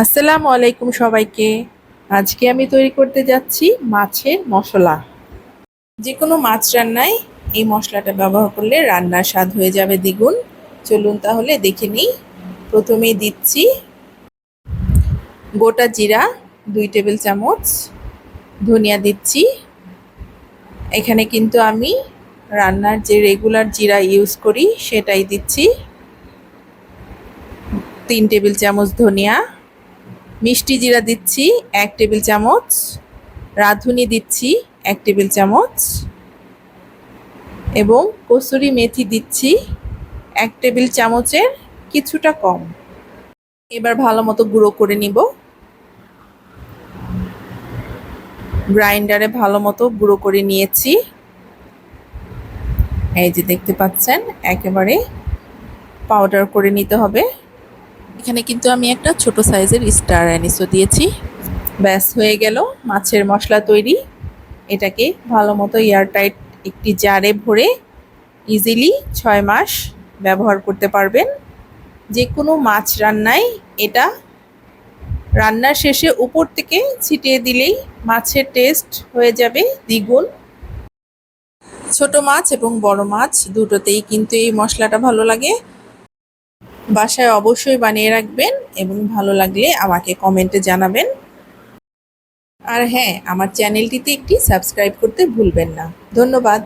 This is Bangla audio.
আসসালামু আলাইকুম সবাইকে। আজকে আমি তৈরি করতে যাচ্ছি মাছের মশলা। যে কোনো মাছ রান্নায় এই মশলাটা ব্যবহার করলে রান্নার স্বাদ হয়ে যাবে দ্বিগুণ। চলুন তাহলে দেখে নিই। প্রথমেই দিচ্ছি গোটা জিরা, দুই টেবিল চামচ ধনিয়া দিচ্ছি। এখানে কিন্তু আমি রান্নার যে রেগুলার জিরা ইউজ করি, সেটাই দিচ্ছি। তিন টেবিল চামচ ধনিয়া মিষ্টি জিরা দিচ্ছি, এক টেবিল চামচ। রাঁধুনি দিচ্ছি, এক টেবিল চামচ। এবং কসুরি মেথি দিচ্ছি, এক টেবিল চামচের কিছুটা কম। এবার ভালো মতো গুঁড়ো করে নিব। গ্রাইন্ডারে ভালো মতো গুঁড়ো করে নিয়েছি। এই যে দেখতে পাচ্ছেন, একেবারে পাউডার করে নিতে হবে। এখানে কিন্তু আমি একটা ছোট সাইজের স্টার অ্যানিসও দিয়েছি। ব্যাস, হয়ে গেল মাছের মশলা তৈরি। এটাকে ভালো মতো এয়ারটাইট একটি জারে ভরে ইজিলি ছয় মাস ব্যবহার করতে পারবেন। যে কোনো মাছ রান্নায় এটা রান্নার শেষে উপর থেকে ছিটিয়ে দিলেই মাছের টেস্ট হয়ে যাবে দ্বিগুণ। ছোট মাছ এবং বড় মাছ দুটোতেই কিন্তু এই মশলাটা ভালো লাগে। বাসায় অবশ্যই বানিয়ে রাখবেন এবং ভালো লাগলে আমাকে কমেন্টে জানাবেন। আর হ্যাঁ আমার চ্যানেলটিতে একটি সাবস্ক্রাইব করতে ভুলবেন না। ধন্যবাদ।